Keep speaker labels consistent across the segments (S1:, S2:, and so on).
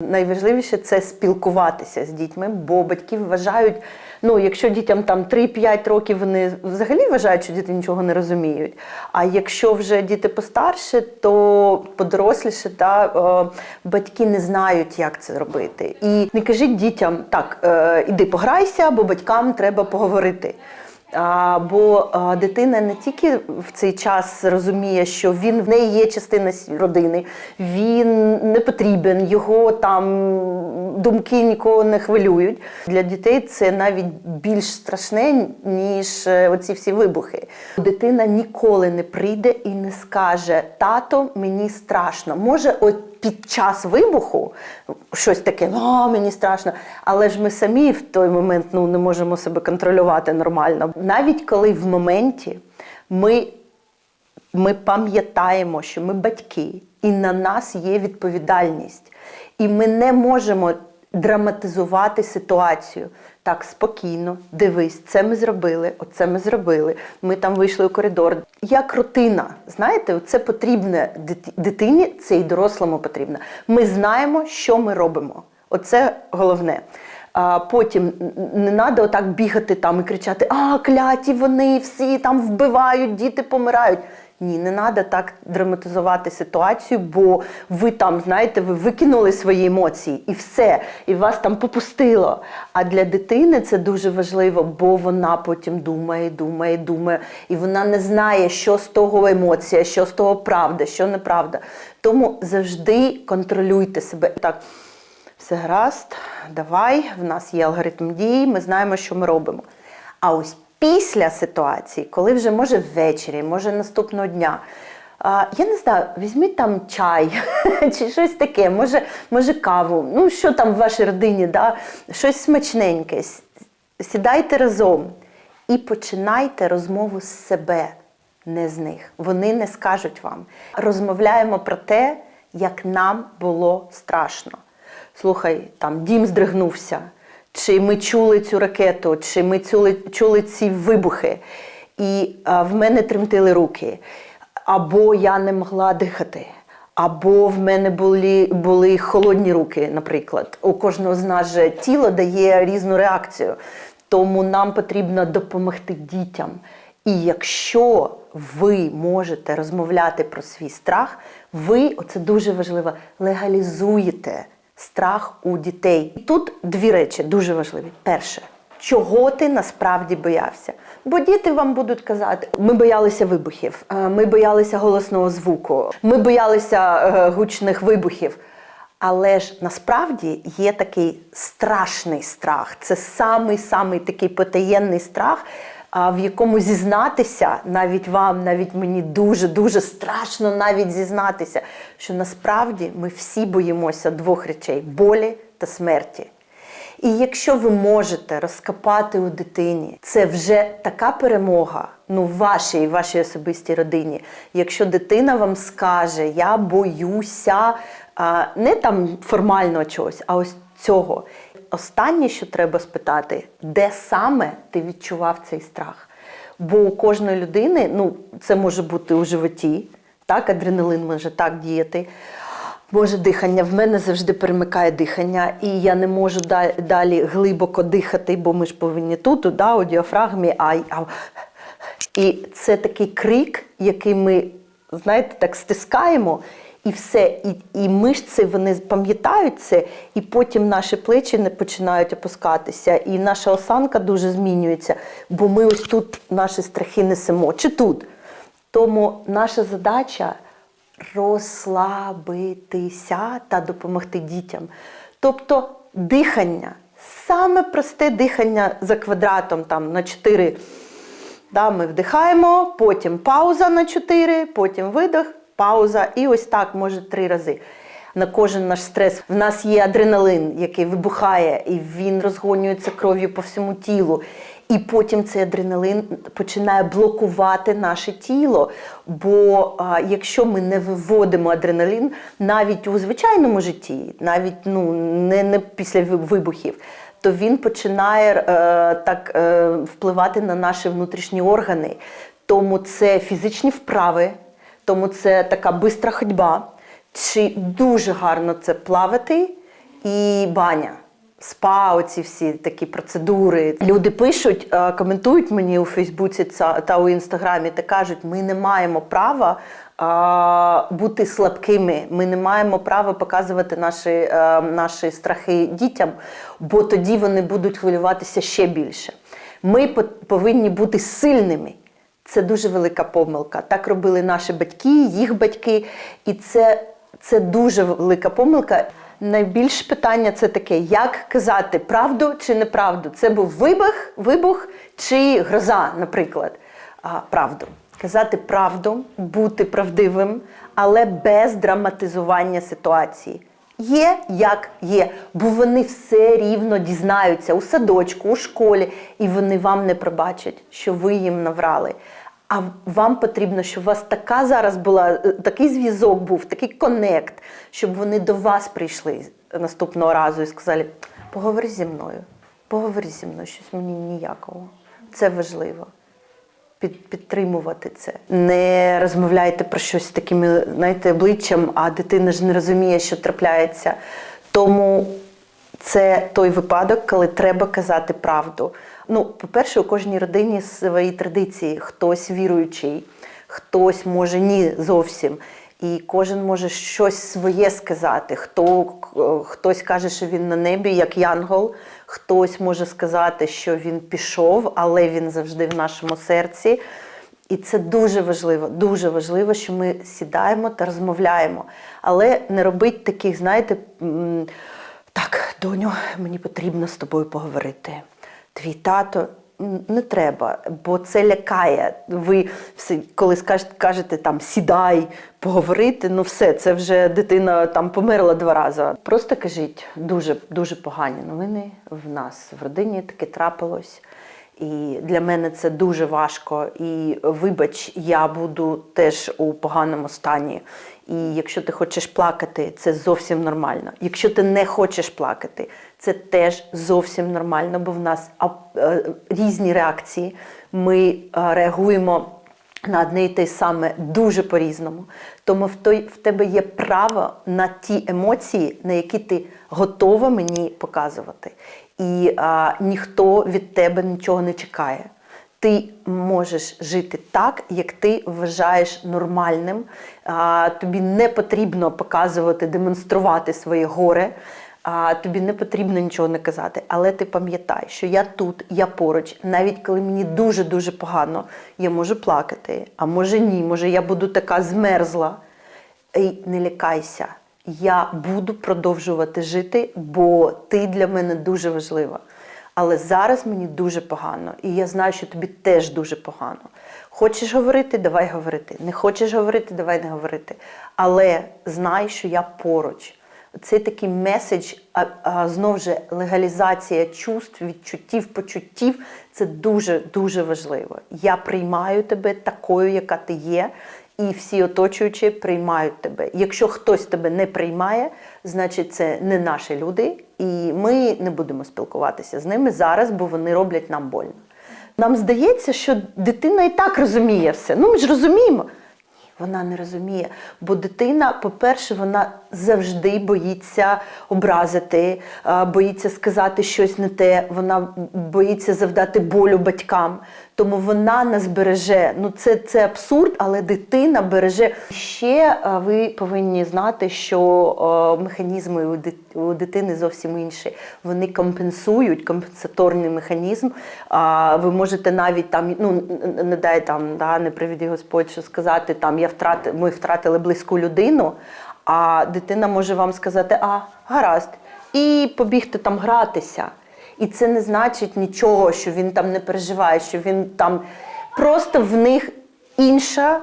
S1: Найважливіше це спілкуватися з дітьми, бо батьки вважають, ну якщо дітям там 3-5 років вони взагалі вважають, що діти нічого не розуміють. А якщо вже діти постарше, то подоросліше, та е, батьки не знають, як це робити. І не кажіть дітям, так, е, іди пограйся, бо батькам треба поговорити. Бо дитина не тільки в цей час розуміє, що він в неї є частина родини, він не потрібен, його там думки нікого не хвилюють. Для дітей це навіть більш страшне, ніж е, оці всі вибухи. Дитина ніколи не прийде і не скаже: тато, мені страшно. Може, от під час вибуху щось таке, а мені страшно. Але ж ми самі в той момент ну, не можемо себе контролювати нормально. Навіть коли в моменті ми, ми пам'ятаємо, що ми батьки, і на нас є відповідальність, і ми не можемо драматизувати ситуацію. Так, спокійно, дивись, це ми зробили, оце ми зробили. Ми там вийшли у коридор. Як рутина, знаєте, це потрібне дитині, це і дорослому потрібно. Ми знаємо, що ми робимо. Оце головне. А потім не треба отак бігати там і кричати: А, кляті вони всі там вбивають, діти помирають. Ні, не треба так драматизувати ситуацію, бо ви там, знаєте, ви викинули свої емоції і все, і вас там попустило. А для дитини це дуже важливо, бо вона потім думає, думає, думає, і вона не знає, що з того емоція, що з того правда, що неправда. Тому завжди контролюйте себе. Так, все гаразд, давай, в нас є алгоритм дій, ми знаємо, що ми робимо. А ось після ситуації, коли вже може ввечері, може наступного дня. Я не знаю, візьміть там чай чи щось таке, може, може каву, ну що там в вашій родині, да? щось смачненьке. Сідайте разом і починайте розмову з себе, не з них. Вони не скажуть вам. Розмовляємо про те, як нам було страшно. Слухай, там дім здригнувся, чи ми чули цю ракету, чи ми чули, чули ці вибухи, і а, в мене тремтили руки, або я не могла дихати. Або в мене були, були холодні руки, наприклад. У кожного з нас же тіло дає різну реакцію. Тому нам потрібно допомогти дітям. І якщо ви можете розмовляти про свій страх, ви, оце дуже важливо, легалізуєте страх у дітей. І тут дві речі дуже важливі. Перше, чого ти насправді боявся? Бо діти вам будуть казати: ми боялися вибухів, е, ми боялися голосного звуку, ми боялися е, гучних вибухів. Але ж насправді є такий страшний страх. Це самий самий такий потаєнний страх, в якому зізнатися навіть вам, навіть мені дуже дуже страшно навіть зізнатися, що насправді ми всі боїмося двох речей болі та смерті. І якщо ви можете розкопати у дитині, це вже така перемога, ну, в вашій і вашій особистій родині. Якщо дитина вам скаже, я боюся а, не там формального чогось, а ось цього. Останнє, що треба спитати, де саме ти відчував цей страх? Бо у кожної людини, ну, це може бути у животі, так, адреналин може так діяти. Може дихання, в мене завжди перемикає дихання, і я не можу далі глибоко дихати, бо ми ж повинні тут, да, у діафрагмі, а, а і це такий крик, який ми, знаєте, так стискаємо, і все. І, і мишці вони пам'ятають це, і потім наші плечі не починають опускатися, і наша осанка дуже змінюється, бо ми ось тут наші страхи несемо, чи тут. Тому наша задача розслабитися та допомогти дітям. Тобто дихання, саме просте дихання за квадратом там, на 4. Да, ми вдихаємо, потім пауза на 4, потім видих, пауза, і ось так може три рази. На кожен наш стрес. В нас є адреналин, який вибухає, і він розгонюється кров'ю по всьому тілу. І потім цей адреналин починає блокувати наше тіло. Бо а, якщо ми не виводимо адреналін навіть у звичайному житті, навіть ну, не, не після вибухів, то він починає е, так е, впливати на наші внутрішні органи. Тому це фізичні вправи, тому це така бистра ходьба. Чи дуже гарно це плавати і баня. Спа, оці всі такі процедури. Люди пишуть, е, коментують мені у Фейсбуці та у інстаграмі та кажуть, ми не маємо права е, бути слабкими, ми не маємо права показувати наші, е, наші страхи дітям, бо тоді вони будуть хвилюватися ще більше. Ми по- повинні бути сильними. Це дуже велика помилка. Так робили наші батьки, їх батьки, і це, це дуже велика помилка. Найбільше питання це таке: як казати правду чи неправду? Це був вибух, вибух чи гроза, наприклад. А, правду. Казати правду, бути правдивим, але без драматизування ситуації. Є як є, бо вони все рівно дізнаються у садочку, у школі, і вони вам не пробачать, що ви їм наврали. А вам потрібно, щоб у вас така зараз була, е, такий зв'язок був, такий конект, щоб вони до вас прийшли наступного разу і сказали: поговори зі мною, поговори зі мною, щось мені ніякого. Це важливо під, підтримувати це. Не розмовляйте про щось такими, знаєте, обличчям, а дитина ж не розуміє, що трапляється. Тому це той випадок, коли треба казати правду. Ну, по-перше, у кожній родині свої традиції. Хтось віруючий, хтось може ні зовсім. І кожен може щось своє сказати. Хто, хтось каже, що він на небі, як янгол, хтось може сказати, що він пішов, але він завжди в нашому серці. І це дуже важливо, дуже важливо, що ми сідаємо та розмовляємо. Але не робить таких, знаєте, так, доню, мені потрібно з тобою поговорити. Твій тато не треба, бо це лякає. Ви все, коли кажете там сідай, поговорити, ну все, це вже дитина там померла два рази. Просто кажіть, дуже дуже погані новини в нас в родині таке трапилось. І для мене це дуже важко. І вибач, я буду теж у поганому стані. І якщо ти хочеш плакати, це зовсім нормально. Якщо ти не хочеш плакати, це теж зовсім нормально, бо в нас е, різні реакції. Ми е, реагуємо на одне і те саме дуже по-різному. Тому в, той, в тебе є право на ті емоції, на які ти готова мені показувати. І а, ніхто від тебе нічого не чекає. Ти можеш жити так, як ти вважаєш нормальним. А, тобі не потрібно показувати, демонструвати своє горе. А, тобі не потрібно нічого не казати, але ти пам'ятай, що я тут, я поруч, навіть коли мені дуже-дуже погано, я можу плакати, а може ні, може я буду така змерзла. Ей, не лякайся, я буду продовжувати жити, бо ти для мене дуже важлива. Але зараз мені дуже погано, і я знаю, що тобі теж дуже погано. Хочеш говорити, давай говорити. Не хочеш говорити, давай не говорити. Але знай, що я поруч. Це такий меседж, а, а знов же легалізація чувств, відчуттів, почуттів це дуже дуже важливо. Я приймаю тебе такою, яка ти є, і всі оточуючі приймають тебе. Якщо хтось тебе не приймає, значить це не наші люди, і ми не будемо спілкуватися з ними зараз, бо вони роблять нам больно. Нам здається, що дитина і так розуміє все. Ну ми ж розуміємо. Вона не розуміє, бо дитина, по-перше, вона завжди боїться образити, боїться сказати щось не те, вона боїться завдати болю батькам. Тому вона нас береже. Ну це, це абсурд, але дитина береже. Ще ви повинні знати, що механізми у, дитини зовсім інші. Вони компенсують компенсаторний механізм. А, ви можете навіть там, ну не дай там, да, не приведи Господь, що сказати там я втрати, ми втратили близьку людину, а дитина може вам сказати, а гаразд, і побігти там гратися. І це не значить нічого, що він там не переживає, що він там просто в них інша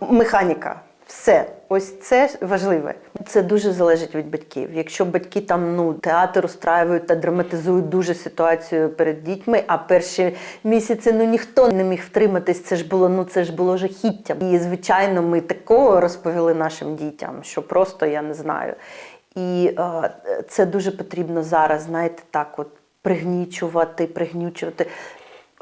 S1: механіка. Все, ось це важливе. Це дуже залежить від батьків. Якщо батьки там ну театр устраюють та драматизують дуже ситуацію перед дітьми, а перші місяці ну ніхто не міг втриматись. Це ж було ну це ж було жахіття. І звичайно, ми такого розповіли нашим дітям, що просто я не знаю. І е, це дуже потрібно зараз, знаєте, так от пригнічувати, пригнічувати.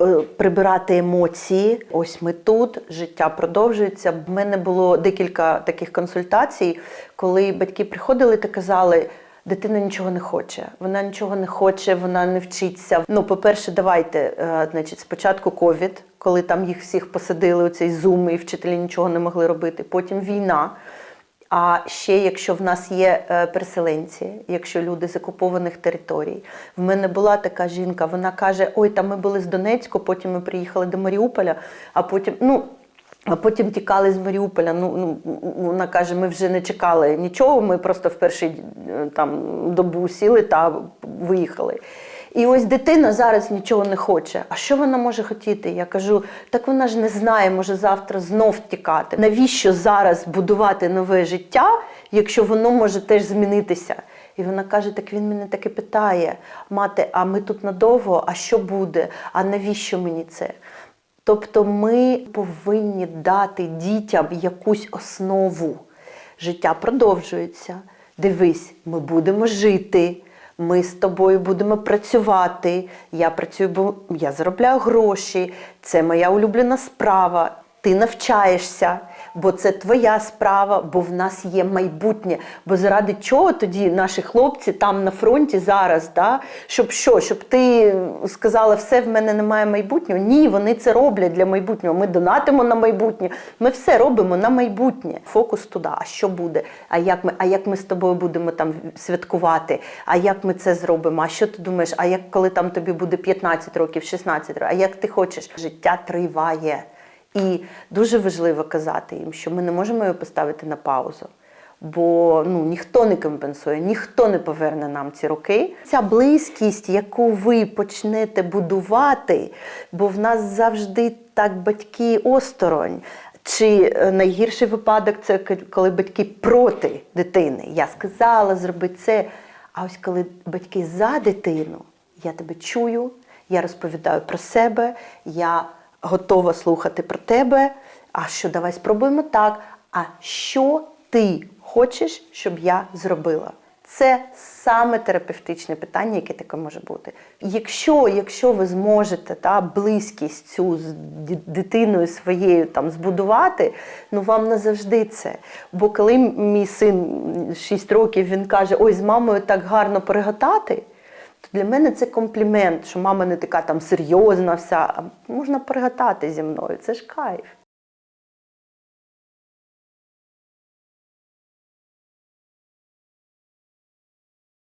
S1: е, Прибирати емоції, ось ми тут, життя продовжується. В мене було декілька таких консультацій, коли батьки приходили та казали: Дитина нічого не хоче. Вона нічого не хоче, вона не вчиться. Ну, по-перше, давайте, е, значить, спочатку ковід, коли там їх всіх посадили у цей зум, і вчителі нічого не могли робити. Потім війна. А ще якщо в нас є е, переселенці, якщо люди з окупованих територій, в мене була така жінка, вона каже: Ой, там ми були з Донецьку, потім ми приїхали до Маріуполя, а потім, ну. А потім тікали з Маріуполя. Ну, ну вона каже, ми вже не чекали нічого. Ми просто в перший е, там добу сіли та виїхали. І ось дитина зараз нічого не хоче. А що вона може хотіти? Я кажу, так вона ж не знає, може завтра знов тікати. Навіщо зараз будувати нове життя, якщо воно може теж змінитися? І вона каже: так він мене таки питає: мати, а ми тут надовго, а що буде? А навіщо мені це? Тобто ми повинні дати дітям якусь основу. Життя продовжується. Дивись, ми будемо жити. Ми з тобою будемо працювати. Я працюю, бо я заробляю гроші. Це моя улюблена справа. Ти навчаєшся, бо це твоя справа, бо в нас є майбутнє. Бо заради чого тоді наші хлопці там на фронті зараз, да? щоб що? Щоб ти сказала, все в мене немає майбутнього? Ні, вони це роблять для майбутнього. Ми донатимо на майбутнє. Ми все робимо на майбутнє. Фокус туди. А що буде? А як ми, а як ми з тобою будемо там святкувати? А як ми це зробимо? А що ти думаєш? А як коли там тобі буде 15 років, 16 років? А як ти хочеш? Життя триває. І дуже важливо казати їм, що ми не можемо його поставити на паузу. Бо ну, ніхто не компенсує, ніхто не поверне нам ці роки. Ця близькість, яку ви почнете будувати, бо в нас завжди так батьки осторонь. Чи е, найгірший випадок це коли батьки проти дитини. Я сказала, зроби це. А ось коли батьки за дитину, я тебе чую, я розповідаю про себе, я готова слухати про тебе. А що давай спробуємо так. А що ти хочеш, щоб я зробила? Це саме терапевтичне питання, яке таке може бути. Якщо, якщо ви зможете та, близькість цю з дитиною своєю там збудувати, ну вам назавжди це. Бо коли мій син 6 років він каже, ой, з мамою так гарно переготати, то для мене це комплімент, що мама не така там серйозна вся, а можна пригатати зі мною. Це ж кайф.